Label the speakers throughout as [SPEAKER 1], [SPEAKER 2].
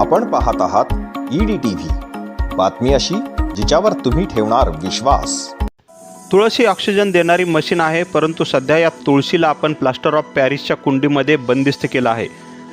[SPEAKER 1] आपण पाहत आहात ईडी टीव्ही बातमी अशी जिच्यावर तुम्ही ठेवणार विश्वास.
[SPEAKER 2] तुळशी ऑक्सिजन देणारी मशीन आहे परंतु सध्या या तुळशीला आपण प्लास्टर ऑफ पॅरिसच्या कुंडीमध्ये बंदिस्त केलं आहे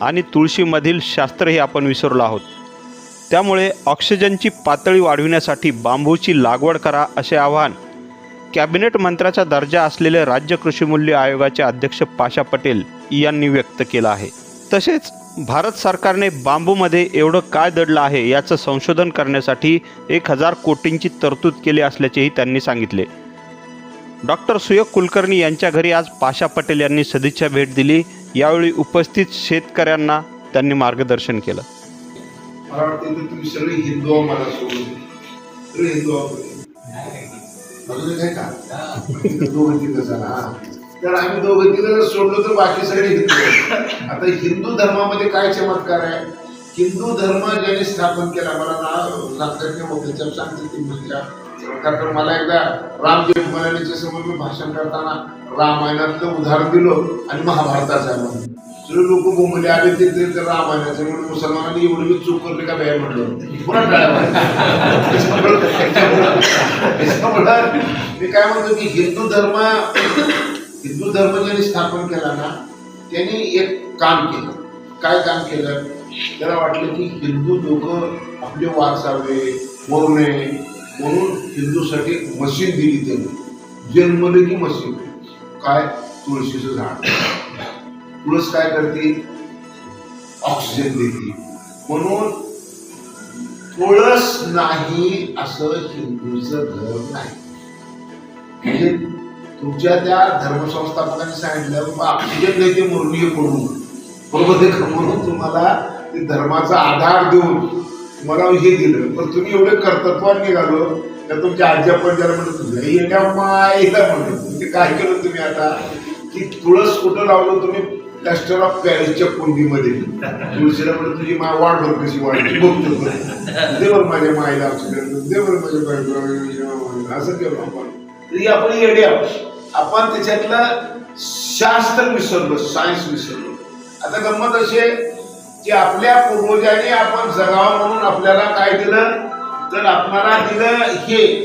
[SPEAKER 2] आणि तुळशीमधील शास्त्रही आपण विसरलो आहोत. त्यामुळे ऑक्सिजनची पातळी वाढविण्यासाठी बांबूची लागवड करा असे आवाहन. कॅबिनेट मंत्र्याचा दर्जा असलेले राज्य कृषी मूल्य आयोगाचे अध्यक्ष पाशा पटेल यांनी व्यक्त केलं आहे. तसेच भारत सरकारने बांबूमध्ये एवढं काय दडलं आहे याचं संशोधन करण्यासाठी एक हजार कोटींची तरतूद केली असल्याचेही त्यांनी सांगितले. डॉक्टर सुयोग कुलकर्णी यांच्या घरी आज पाशा पटेल यांनी सदिच्छा भेट दिली. यावेळी उपस्थित शेतकऱ्यांना त्यांनी मार्गदर्शन केलं.
[SPEAKER 3] मला वाटतं तुम्ही सगळे हिंदू आहो मला सोडून. सगळे हिंदू तर आम्ही दोघं तिघं सोडलो तर बाकी सगळे हिंदू आता हिंदू धर्मामध्ये काय चमत्कार आहे? हिंदू धर्म ज्याने स्थापन केला मला नाव लागतात मग सांगते ती म्हणजे कारण तर मला एकदा राम जेठमलानीच्या समोर मी भाषण करताना रामायणातलं उदाहरण दिलं आणि महाभारताचं आहे म्हणून. सगळे लोक बोंबले आले ते ते रामायणाचे म्हणून मुसलमानांनी एवढी मी चूक करली का बाहेर म्हणलं? पुन्हा टाळ्या मी काय म्हणतो की हिंदू धर्म हिंदू धर्म ज्यांनी स्थापन केला ना त्यांनी एक काम केलं. काय काम केलं? त्याला वाटलं की हिंदू लोक आपले वाचावे मरू नये म्हणून हिंदूसाठी मशीन दिली त्यांनी. जन्मले की मशीन. काय? तुळशीचं झाड. तुळस काय करते? ऑक्सिजन देते. म्हणून तुळस नाही असं हिंदूचं घर नाही. म्हणजे तुमच्या त्या धर्मसंस्थापकांनी सांगितलं बाबा ऑक्सिजन देते मुरली पडून. बरोबर ते म्हणून तुम्हाला ते धर्माचा आधार देऊन तुम्हाला हे दिलं. पण तुम्ही एवढे कर्तृत्वान निघालो तर तुमच्या आज्या पंजाला म्हणत तुझ्या येण्या मायला म्हणत. म्हणजे काय केलं तुम्ही आता? की तुळस कुठं लावलं तुम्ही? प्लॅस्टर ऑफ पॅरिसच्या कुंडीमध्ये. तुळशीला म्हणत तुझी माय वाढ कशी वाढली? बघतो दे माझ्या माईला असं दे माझ्या बायकोला असं केलं आपण. तरी आपण येड्या आपण त्याच्यातलं शास्त्र विसरलो सायन्स विसरलो. आता गंमत अशी आहे की आपल्या पूर्वजांनी आपण जगावं म्हणून आपल्याला काय दिलं? तर आपल्याला दिलं हे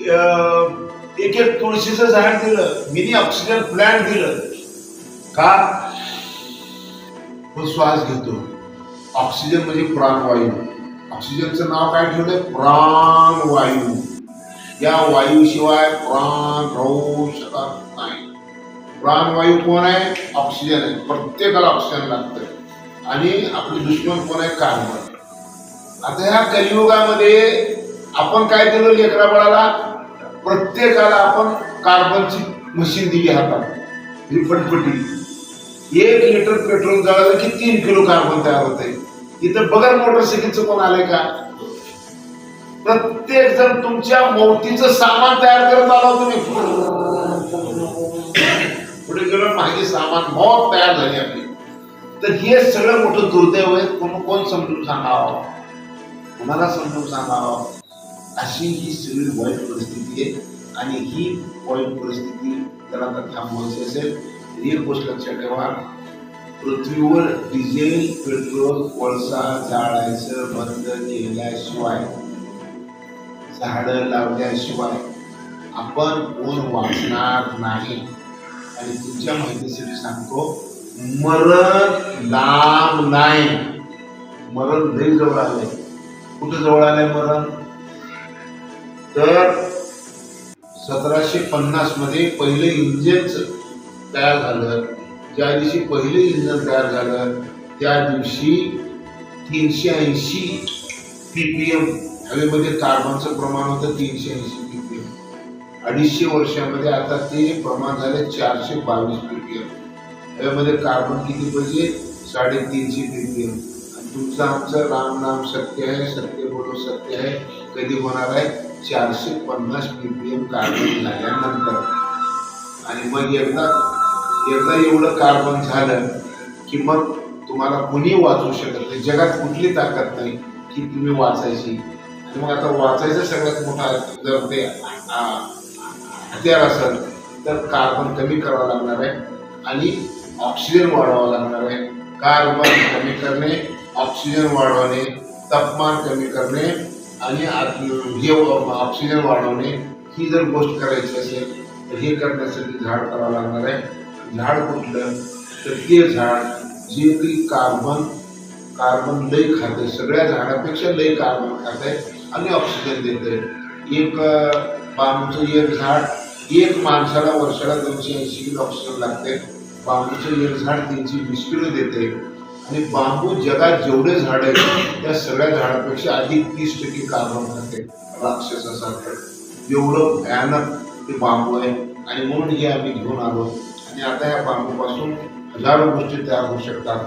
[SPEAKER 3] अं, एक एक तुळशीचं झाड दिलं मिनी ऑक्सिजन प्लॅन्ट दिलं का? तो श्वास घेतो. ऑक्सिजन म्हणजे प्राणवायू. ऑक्सिजनचं नाव काय ठेवलंय? प्राणवायू. या वायूशिवाय प्राण राहू शकत नाही. प्राणवायू कोण आहे? ऑक्सिजन आहे. प्रत्येकाला ऑक्सिजन लागतं आणि आपले दुश्मन कोण आहे? कार्बन. आता ह्या कलियुगामध्ये आपण काय दिलं लेकरा बाळाला प्रत्येकाला आपण कार्बनची मशीन दिली हातात. ही फटफटी. एक लिटर पेट्रोल जळालं की तीन किलो कार्बन तयार होते इथं बगर मोटरसायकलचं कोण आलंय का? प्रत्येक जण तुमच्या मौतीचं सामान तयार करत आला तुम्ही. पुढे गेलो माझी सामान मौत तयार झाली आपली. तर हे सगळं मोठं दुर्दैव आहे? कोण कोण समजून सांगावं? कोणाला समजून सांगावं? अशी ही सगळी वाईट परिस्थिती आहे. आणि ही वाईट परिस्थिती जर आता थांबवायची असेल तर एक गोष्ट लक्षात ठेवा. पृथ्वीवर डिझेल पेट्रोल कोळसा जाळायचं बंद केल्याशिवाय झाडं लावल्याशिवाय आपण ऊन वाचणार नाही. आणि तुमच्या माहितीसाठी सांगतो मरण लांब नाही. मरण लई जवळ आलंय. कुठं जवळ आलंय मरण तर सतराशे पन्नासमध्ये पहिले इंजिनच तयार झालं. ज्या दिवशी पहिले इंजिन तयार झालं त्या दिवशी तीनशे ऐंशी पीपीएम हवेमध्ये कार्बनचं प्रमाण होतं तीनशे ऐंशी पीपीएम. अडीचशे वर्षामध्ये आता ते प्रमाण झाले चारशे बावीस पीपीएम. हवेमध्ये कार्बन किती पाहिजे? साडेतीनशे पीपीएम. आणि तुमचं आमचं राम नाम सत्य आहे सत्य बोलो सत्य आहे. कधी होणार आहे? चारशे पन्नास पीपीएम कार्बन झाल्यानंतर. आणि मग एकदा एकदा एवढं कार्बन झालं की मग तुम्हाला कुणी वाचू शकत नाही. जगात कुठली ताकद नाही की तुम्ही वाचायची. मग आता वाचायचं सगळ्यात मोठा जर ते हत्यार असेल तर कार्बन कमी करावं लागणार आहे आणि ऑक्सिजन वाढवावं लागणार आहे. कार्बन कमी करणे ऑक्सिजन वाढवणे तापमान कमी करणे आणि आत- हे ऑक्सिजन वाढवणे ही जर गोष्ट करायची असेल तर हे करण्यासाठी झाड करावं लागणार आहे. झाड कुठलं? तर ते झाड जे काही कार्बन कार्बन लय खाते सगळ्या झाडापेक्षा लय कार्बन खाते. आणि ऑक्सिजन देते. एक बांबूचं एक झाड एक माणसाला वर्षाला दोनशे ऐंशी किलो ऑक्सिजन लागते. बांबूचं एक झाड तीनशे वीस किलो देते. आणि बांबू जगात जेवढे झाड आहेत त्या सगळ्या झाडापेक्षा अधिक तीस टक्के कार्बन खाते. राक्षसासारखं. एवढं भयानक ते बांबू आहे. आणि म्हणून हे आम्ही घेऊन आलो. आणि आता या बांबूपासून हजारो गोष्टी तयार होऊ शकतात.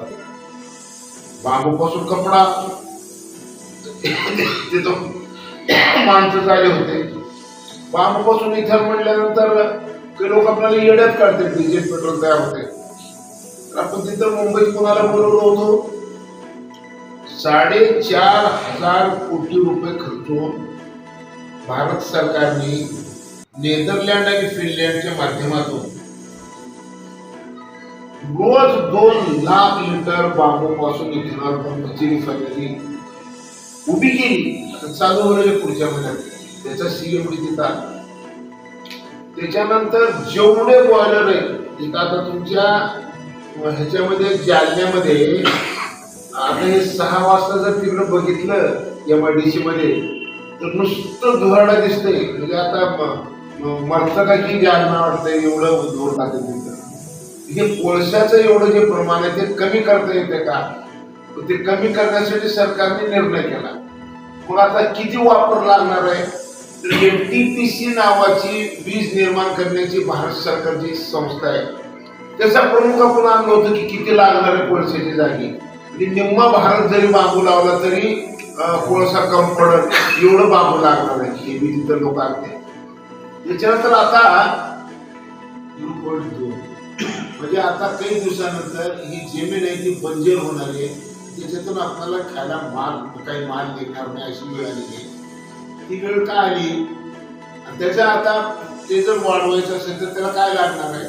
[SPEAKER 3] बांबूपासून कपडा तिथं. माणसं झाले होते. बांबूपासून इथं म्हटल्यानंतर ते लोक आपल्याला येड्यात काढते डिझेल पेट्रोल तयार होते. आपण तिथं मुंबईत कोणाला बोलवलं होतो? साडेचार हजार कोटी रुपये खर्चून भारत सरकारने नेदरलँड आणि फिनलँडच्या माध्यमातून रोज दोन लाख लिटर बांबूपासून इथेनॉल पंपाची रिफायनरी उभी केली. आता चालू होईल पुढच्या महिन्यात. त्याचा सीएमडी तिथं त्याच्यानंतर जेवढे बॉयलर आहे तिथं आता तुमच्या ह्याच्यामध्ये जालन्यामध्ये आता हे सहा वाजता जर तिकडं बघितलं एम आय डी सी मध्ये तर नुसतं धुराडा दिसतंय. म्हणजे आता मरतं का की जालना वाटतंय एवढं धोर टाकत हे कोळशाचं एवढं जे प्रमाण आहे ते कमी करता येते का? ते कमी करण्यासाठी सरकारने निर्णय केला. कुणाचा आता किती वापर लागणार आहे? तर एनटीपीसी नावाची वीज निर्माण करण्याची भारत सरकारची संस्था आहे. त्याचा प्रमुख आपण आणलं होतं की किती लागणार आहे कोळशाची जागी. म्हणजे निम्मा भारत जरी बांबू लावला तरी कोळसा कम पडत एवढं बांबू लागणार आहे हे मी तिथं लोक आणते त्याच्यानंतर आता म्हणजे आता काही दिवसानंतर ही जमीन आहे ती बंजर होणार आहे. त्याच्यातून आपल्याला खायला माल काही माल निघणार नाही अशी वेळ आली ती वेळ काय आली? आणि त्याच्या आता ते जर वाढवायचं असेल तर त्याला काय लागणार आहे?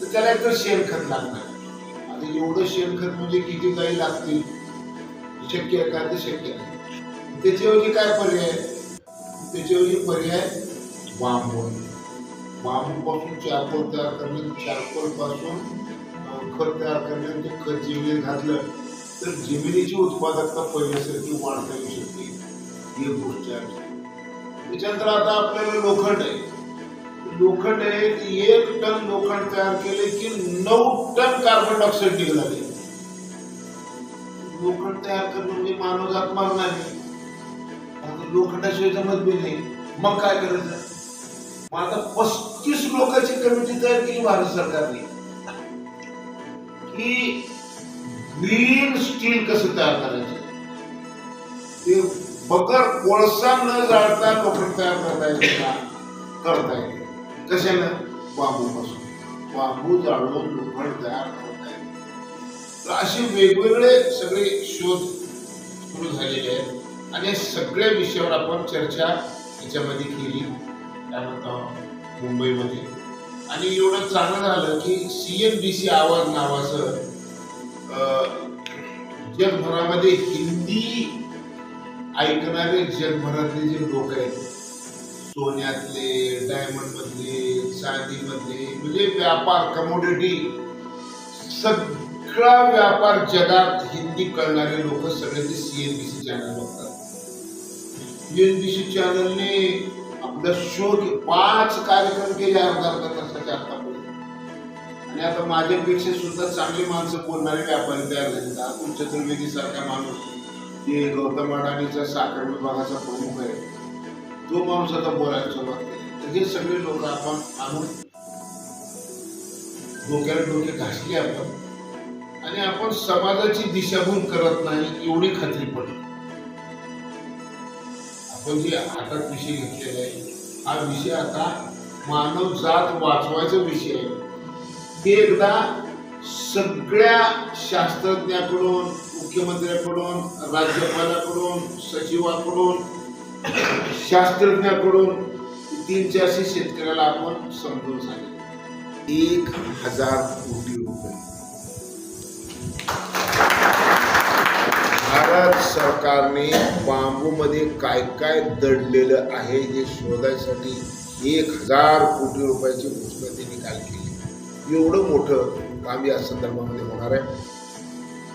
[SPEAKER 3] तर त्याला एक तर शेणखत लागणार. आहे आता एवढं शेणखत म्हणजे किती गाई लागतील? शक्य आहे का? ते शक्य नाही. त्याच्याऐवजी काय पर्याय? त्याच्याऐवजी पर्याय बांबू. बांबूपासून चारकोल तयार करणे चारकोलपासून खत तयार करणे ते खत जमिनीत घातलं तर जमिनीची उत्पादकता पहिल्यासारखी वाढता येऊ शकते ही गोष्ट आहे त्याच्यानंतर आता आपल्याला लोखंड आहे. लोखंड आहे की एक टन लोखंड तयार केले की नऊ टन कार्बन डायऑक्साईड निघाले लोखंड तयार करणं म्हणजे मानवजात मारणार नाही आता लोखंडाशिवाय जमत बी नाही. मग काय करायचं? मग आता पस्तीस लोकांची कमिटी तयार केली भारत सरकारने. की ग्रीन स्टील कसं तयार करायचं? ते बकर कोळसा न जाळता लोकं तयार करता येते का? करता येते. कशानं? बांबूपासून. बांबू जाळून लोखंड तयार करता येते. तर असे वेगवेगळे सगळे शोध सुरू झालेले आहेत. आणि सगळ्या विषयावर आपण चर्चा याच्यामध्ये केली. त्यानंतर मुंबईमध्ये. आणि एवढं चांगलं झालं की सी एन बी सी आवाज नावाचं जगभरामध्ये हिंदी ऐकणारे जगभरातले जे लोक आहेत सोन्यातले डायमंड मधले चांदीमधले म्हणजे व्यापार कमोडिटी सगळा व्यापार जगात हिंदी कळणारे लोक सगळे ते सीएनबीसी चॅनल बघतात. सीएनबीसी चॅनलने आपला शोध पाच कार्यक्रम केले अर्धा अर्धा तासाच्या आणि आता माझ्यापेक्षा सुद्धा चांगली माणसं बोलणारे व्यापारी तयार झाले अतुल चतुर्वेदी सारखा माणूस जे गौतम अडाणीचा साखर विभागाचा प्रमुख आहे तो माणूस आता बोलायला सुरुवात तर हे सगळे लोक आपण आणून डोक्याला डोके घासले आपण. आणि आपण समाजाची दिशाभूल करत नाही एवढी खात्री पडली. आपण जे हातात विषय घेतलेला आहे हा विषय आता मानव जात वाचवायचा विषय आहे. हे एकदा सगळ्या शास्त्रज्ञाकडून मुख्यमंत्र्याकडून राज्यपालाकडून सचिवाकडून शास्त्रज्ञाकडून तीन चारशे शेतकऱ्याला आपण समजून सांगितलं. एक हजार कोटी रुपये. भारत सरकारने बांबूमध्ये काय काय दडलेलं आहे हे शोधायसाठी एक हजार कोटी रुपयाची घोषणा त्यांनी काल केली. एवढं मोठं काम या संदर्भामध्ये होणार आहे.